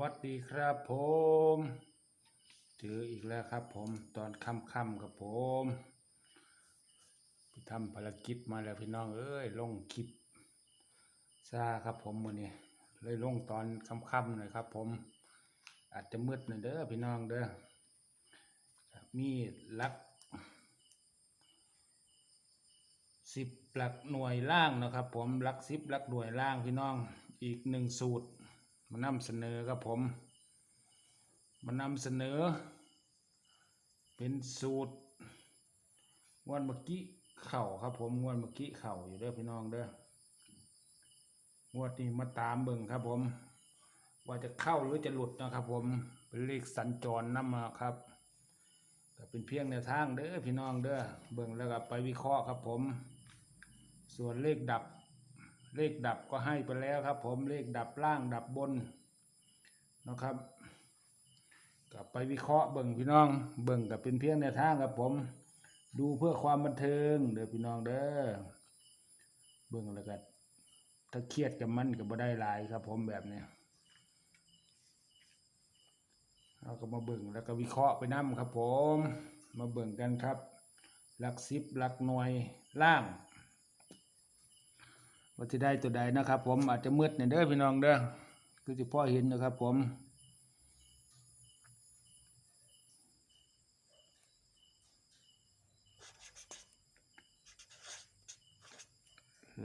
วัสดีครับผมเจออีกแล้วครับผมตอนค่ำๆครับผมไปทำภารกิจมาแล้วพี่น้องเอ้ยลงคลิปซาครับผมวันนี้เลยลงตอนค่ำๆหน่อยครับ ผม อาจจะมืดหน่อยเด้อพี่น้องเด้อมีลักสิบหลักหน่วยล่างนะครับ ผมหลักสิบหลักหน่วยล่างพี่น้องอีกหนึ่งสูตร มานำเสนอครับผม มานำเสนอ เป็นสูตรงวดเมื่อกี้เข่าครับผมงวดเมื่อกี้เข่าอยู่เด้อพี่น้องเด้องวดนี้มาตามเบิ่งครับผม ว่าจะเข้าหรือจะหลุดนะครับ ผมเป็นเลขสัญจรนำมาครับก็เป็นเพียงแนวทางเด้อพี่น้องเด้อเบิ่งแล้วก็ไปวิเคราะห์ครับผม ส่วนเลขดับ เลขดับก็ให้ไปแล้วครับ ผมเลขดับล่างดับบนนะครับกลับไปวิเคราะห์เบิ่งพี่น้อง เบิ่งกับเป็นเพียงแนวทางครับผม ดูเพื่อความบันเทิงเด้อพี่น้องเด้อเบิ่งแล้วก็ถ้าเครียดกับมันก็บ่ได้หลายครับ ผมแบบนี้เราก็มาเบิ่งแล้วก็วิเคราะห์ไปนํครับ ผม มาเบิ่งกันครับหลักสิบหลักหน่วยล่าง ว่าจะได้ตัวใดนะครับ ผมอาจจะมืดเนี่ยเด้อพี่น้องเด้อคือจะพ่อเห็นนะครับ ผม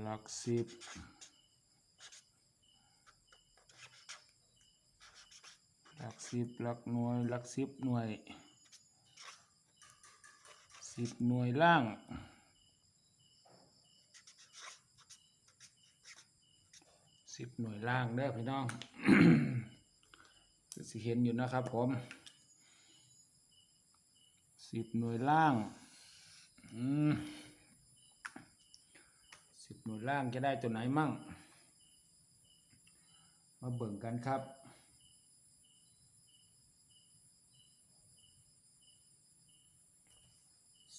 หลักสิบหลักสิบหลักหน่วยหลักสิบหน่วยสิบหน่วยล่าง สิบหน่วยล่างเด้อพี่น้องสิเห็นอยู่นะครับผมสิบหน่วยล่างสิบหน่วยล่างจะได้ตัวไหนมั่ง มาเบิ่งกันครับ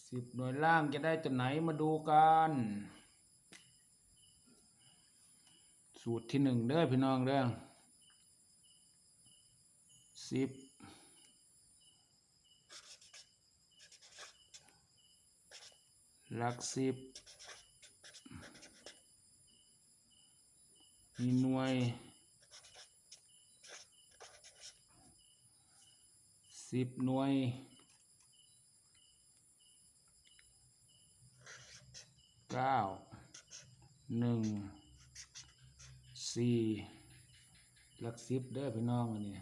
สิบหน่วยล่างจะได้ตัวไหนมาดูกัน สูตรที่หนึ่งเด้อพี่น้องเด้อสิบหลักสิบมีหน่วยสิบหน่วยเก้าหนึ่ง สี่หลักสิบเด้อพี่น้องอันนี้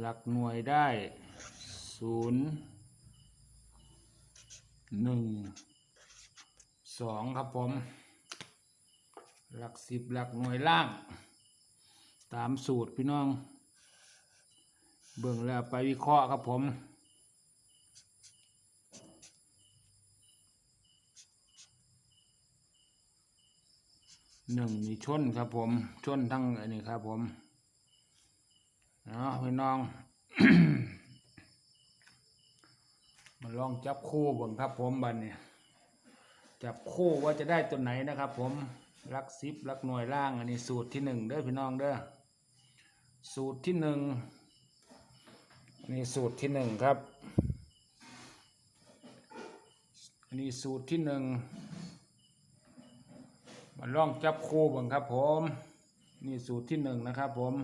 หลักหน่วยได้ศูนย์หนึ่งสองครับผม หลักสิบหลักหน่วยล่าง ตามสูตรพี่น้อง เบิ่งแล้วไปวิเคราะห์ครับผม หนึ่งนี่ชนครับผม ชนทั้งอันนี้ครับผมเนาะพี่น้อง มาลองจับคู่บิ่งครับผมบันเนี่ยจับคู่ว่าจะได้ตัวไหนนะครับ ผมลักซิบลักหน่วยล่าง อันนี้สูตรที่หนึ่งเด้อพี่น้องเด้อสูตรที่หนึ่งนี่สูตรที่หนึ่งครับ อันนี้สูตรที่หนึ่ง มาลองจับคู่บังครับผม นี่สูตรที่หนึ่งนะครับผม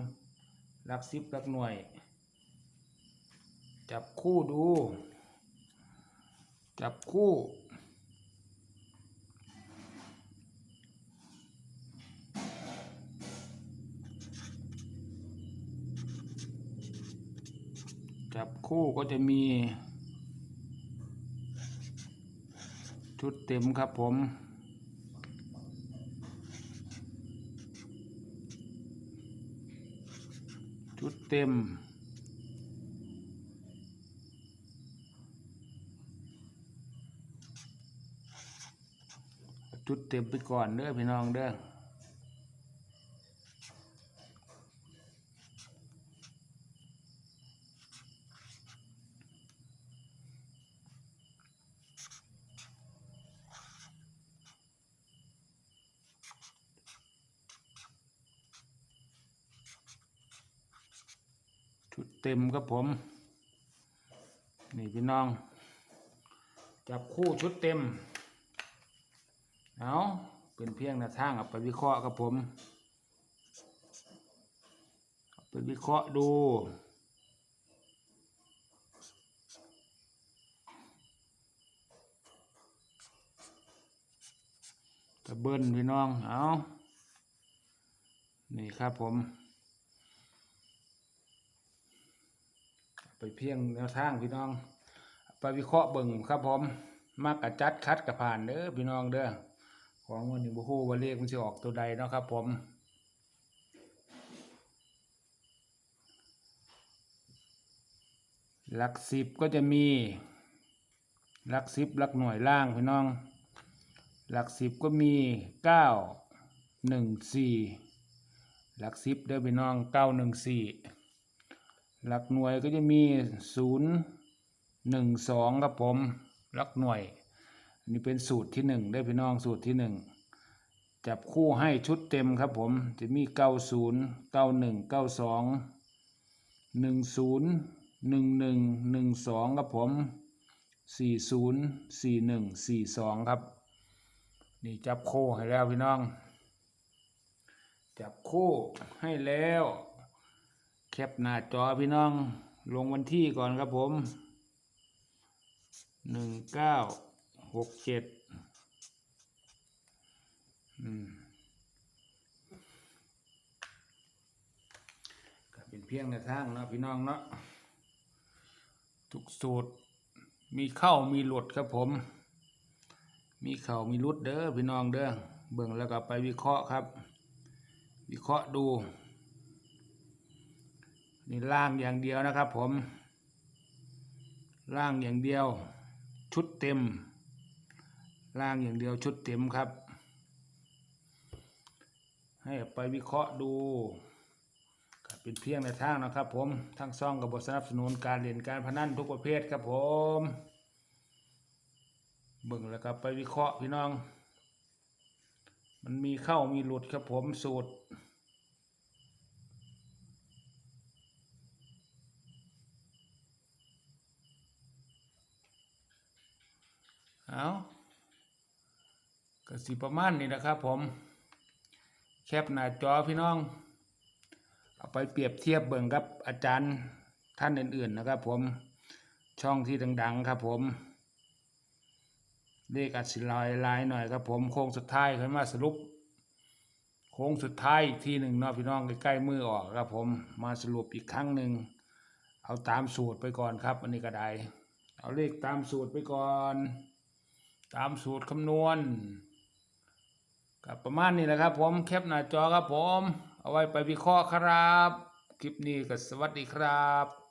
ลักสิบลักหน่วย จับคู่ดู จับคู่ จับคู่ก็จะมี ชุดเต็มครับผม ชุดเต็ม ชุดเต็มไปก่อนเด้อพี่น้องเด้อ เต็มครับผม นี่พี่น้อง จับคู่ชุดเต็ม เอาเป็นเพียงแนวทางเอาไปวิเคราะห์ครับผมไปวิเคราะห์ดูตะเบิ้ลพี่น้อง เอานี่ครับผม ไป เพียงแนวทางพี่น้อง ไปวิเคราะห์เบิ่งครับผมมากกะจัดคัดกะผ่านเด้อพี่น้องเด้อของวันนี้บ่ฮู้ว่าเลขมันสิออกตัวใดเนาะครับผมหลักสิบก็จะมีหลักสิบหลักหน่วยล่างพี่น้อง หลักสิบก็มีเก้าหนึ่งสี่หลักสิบเด้อพี่น้องเก้าหนึ่งสี่ หลักหน่วยก็จะมีศูนย์หนึ่งสองครับผมหลักหน่วยอันนี้เป็นสูตรที่หนึ่งได้พี่น้องสูตรที่หนึ่งจับคู่ให้ชุดเต็มครับผมจะมีเก้าศูนย์เก้าหนึ่งเก้าสองหนึ่งศูนย์หนึ่งหนึ่งหนึ่งสองครับผมสี่ศูนย์สี่หนึ่งสี่สองครับ นี่จับโคให้แล้วพี่น้อง จับคู่ให้แล้ว แคปหน้าจอพี่น้องลงวันที่ก่อนครับผมหนึ่งเก้าหกเจ็ดอืมก็เป็นเพียงในทางเนาะพี่น้องเนาะทุกสูตร มีเข้ามีหลุดครับผม มีเข่ามีรุดเด้อพี่น้องเด้อเบิ่งแล้วก็ไปวิเคราะห์ครับ วิเคราะห์ดู นี่ล่างอย่างเดียวนะครับ ผม ล่างอย่างเดียว ชุดเต็ม ล่างอย่างเดียวชุดเต็มครับ ให้ไปวิเคราะห์ดูเป็นเพียงในทางนะครับผมทั้งซ่องกับบทสนับสนุนการเล่นการพนันทุกประเภทครับผมเบิ่งแล้วก็ไปวิเคราะห์พี่น้อง มันมีเข้ามีหลุดครับผมสูตร เอาก็สิประมาณนี้นะครับผม แคปหน้าจอพี่น้อง เอาไปเปรียบเทียบเบิ่งกับอาจารย์ท่านอื่นๆนะครับผมช่องที่ดัง ๆ ครับผมเลขอัดสิลายลายหน่อยครับผมโค้งสุดท้ายค่อยมาสรุป โค้งสุดท้ายอีกทีหนึ่งเนาะพี่น้องใกล้ๆมือออกครับผมมาสรุปอีกครั้งหนึ่งเอาตามสูตรไปก่อนครับ อันนี้ก็ได้ เอาเลขตามสูตรไปก่อน ตามสูตรคำนวณกับประมาณนี้แหละครับ ผมแคปหน้าจอครับผม เอาไว้ไปวิเคราะห์ครับ คลิปนี้ก็สวัสดีครับ